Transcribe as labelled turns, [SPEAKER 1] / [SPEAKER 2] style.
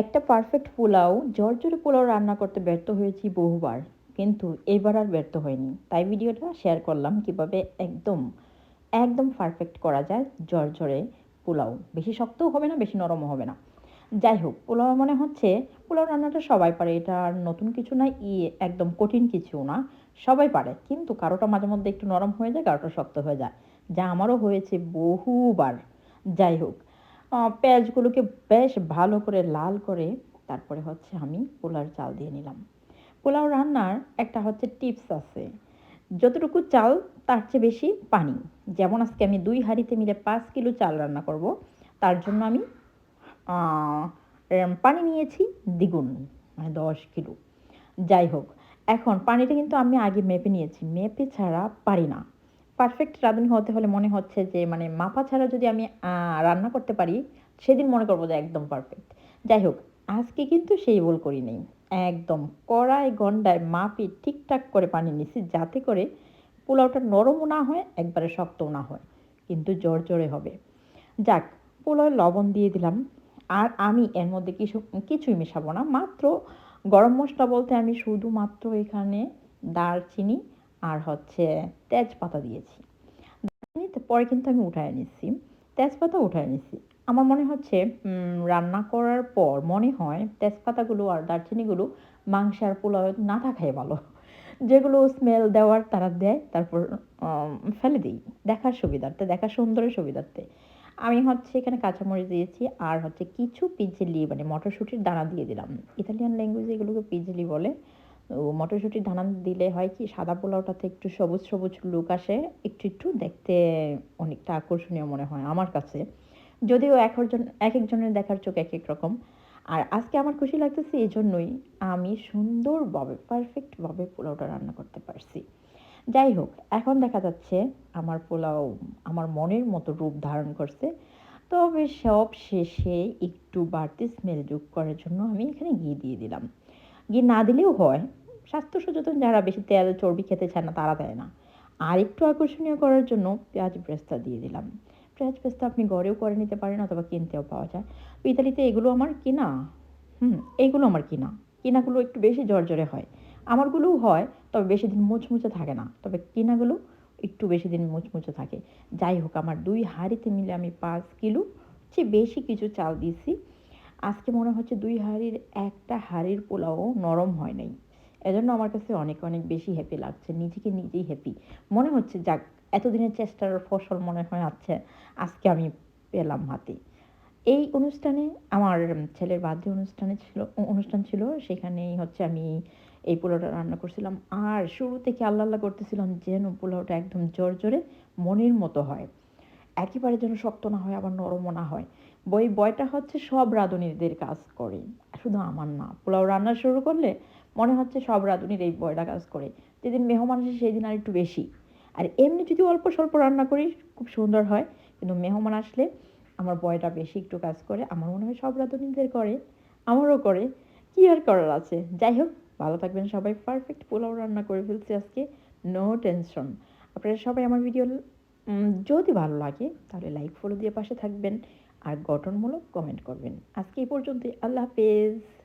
[SPEAKER 1] একটা পারফেক্ট পোলাও, জর্জরে পোলাও রান্না করতে ব্যর্থ হয়েছি বহুবার, কিন্তু এবার আর ব্যর্থ হয়নি। তাই ভিডিওটা শেয়ার করলাম কীভাবে একদম একদম পারফেক্ট করা যায় জর্জরে পোলাও। বেশি শক্তও হবে না, বেশি নরমও হবে না। যাই হোক পোলাও মানে হচ্ছে, পোলাও রান্নাটা সবাই পারে। এটা আর নতুন কিছু না, ই একদম কঠিন কিছু না, সবাই পারে। কিন্তু কারোটা মাঝে মধ্যে একটু নরম হয়ে যায়, কারোটা শক্ত হয়ে যায়। যা আমারও হয়েছে বহুবার। যাই হোক পেঁয়াজগুলোকে বেশ ভালো করে লাল করে তারপরে হচ্ছে আমি পোলার চাল দিয়ে নিলাম। পোলাও রান্নার একটা হচ্ছে টিপস আছে, যতটুকু চাল তার চেয়ে বেশি পানি। যেমন আজকে আমি দুই হাঁড়িতে মিলে পাঁচ কিলো চাল রান্না করব, তার জন্য আমি পানি নিয়েছি দ্বিগুণ মানে দশ কিলো। যাই হোক, এখন পানিটা কিন্তু আমি আগে মেপে নিয়েছি। মেপে ছাড়া পারি না। পারফেক্ট রাঁধুনি হতে হলে মনে হচ্ছে যে মানে মাপা ছাড়া যদি আমি রান্না করতে পারি, সেদিন মনে করব যে একদম পারফেক্ট যাই হোক, আজকে কিন্তু সেই ভুল করি নেই। একদম কড়াই গন্ডায় মাপি ঠিকঠাক করে পানি নিছি, যাতে করে পোলাওটা নরমও না হয়, একবারে শক্তও না হয়। কিন্তু জোর জোরে হবে। যাক পোলাও লবণ দিয়ে দিলাম। আর আমি এর মধ্যে কিছু, কিছুই মেশাবো না। মাত্র গরম মশলা বলতে আমি শুধুমাত্র এখানে দারচিনি আর হচ্ছে তেজপাতা দিয়েছি। পরে কিন্তু আমি উঠায় নিচ্ছি তেজপাতা উঠায় নিচ্ছি আমার মনে হচ্ছে রান্না করার পর মনে হয় তেজপাতাগুলো আর দারচিনিগুলো মাংস আর পোলাও না থাকাই ভালো। যেগুলো স্মেল দেওয়ার তারা দেয়, তারপর ফেলে দিই। দেখার সুবিধার্থে, দেখার সুন্দরের সুবিধার্থে। আমি হচ্ছে এখানে কাঁচামরিচ দিয়েছি আর হচ্ছে কিছু পিজলি মানে মটরশুঁটির দানা দিয়ে দিলাম। ইতালিয়ান ল্যাঙ্গুয়েজে এগুলোকে পিজলি বলে। মটরশুঁটির দানা দিলে হয় কি, সাদা পোলাওটাতে একটু সবুজ সবুজ লুক আসে, একটু একটু দেখতে অনেকটা আকর্ষণীয় মনে হয় আমার কাছে। যদিও এক একজন, এক একজনের দেখার চোখ এক এক রকম। আর আজকে আমার খুশি লাগতেছে এই জন্যই আমি সুন্দরভাবে পারফেক্টভাবে পোলাওটা রান্না করতে পারছি। যাই হোক, এখন দেখা যাচ্ছে আমার পোলাও আমার মনের মতো রূপ ধারণ করছে। তবে সব শেষে একটু বাড়তি স্মেল যোগ করার জন্য আমি এখানে ঘি দিয়ে দিলাম। ঘি না দিলেও হয়। স্বাস্থ্য সচেতন যারা বেশি তেল, চর্বি খেতে চায় না, তারা দেয় না। আর একটু আকর্ষণীয় করার জন্য পেঁয়াজ ব্রেস্তা দিয়ে দিলাম। পেঁয়াজ পেস্তা আপনি ঘরেও করে নিতে পারেন অথবা কিনতেও পাওয়া যায়। তো ইতালিতে এগুলো আমার কিনা? হুম এইগুলো আমার কিনা। কিনাগুলো একটু বেশি জর্জরে হয়। আমারগুলোও হয়, তবে বেশি দিন মুচমুচে থাকে না। তবে কিনাগুলো একটু বেশি দিন মুচমুচে থাকে। যাই হোক, আমার দুই হাঁড়িতে মিলে আমি পাঁচ কিলো, চেয়ে বেশি কিছু চাল দিয়েছি। আজকে মনে হচ্ছে দুই হাঁড়ির একটা হাঁড়ির পোলাও নরম হয় নাই। এজন্য আমার কাছে অনেক অনেক বেশি হ্যাপি লাগছে। নিজেকে নিজেই হ্যাপি মনে হচ্ছে, যাক, এতদিনের চেষ্টার ফসল মনে হয় আছে, আজকে আমি পেলাম হাতে। এই অনুষ্ঠানে আমার ছেলের বার্থডে অনুষ্ঠানে ছিল, অনুষ্ঠান ছিল, সেখানেই হচ্ছে আমি এই পোলাওটা রান্না করছিলাম। আর শুরু থেকে আল্লাহ আল্লাহ করতেছিলাম যেন পোলাওটা একদম জোর মনের মতো হয়। একেবারে যেন শক্ত না হয়, আবার নরমও না হয়। বই বয়টা হচ্ছে সব রাঁধুনিদের কাজ করে। শুধু আমার না, পোলাও রান্না শুরু করলে মনে হচ্ছে সব রাঁধুনির এই বয়টা কাজ করে। যেদিন মেহমান আসে সেই দিন আর একটু বেশি। আর এমনি যদি অল্প স্বল্প রান্না করি, খুব সুন্দর হয়। কিন্তু মেহমান আসলে আমার বয়টা বেশি একটু কাজ করে, আমার মনে হয় সব রাঁধুনিদের করে, আমারও করে। কি আর করার আছে? যাই হোক, ভালো থাকবেন সবাই। পারফেক্ট পোলাও রান্না করে ফেলছি আজকে। নো টেনশন আপনারা সবাই আমার ভিডিও যদি ভালো লাগে, তাহলে লাইক ফলো দিয়ে পাশে থাকবেন আর গঠনমূলক কমেন্ট করবেন। আজকে এই পর্যন্তই। আল্লাহ হাফেজ।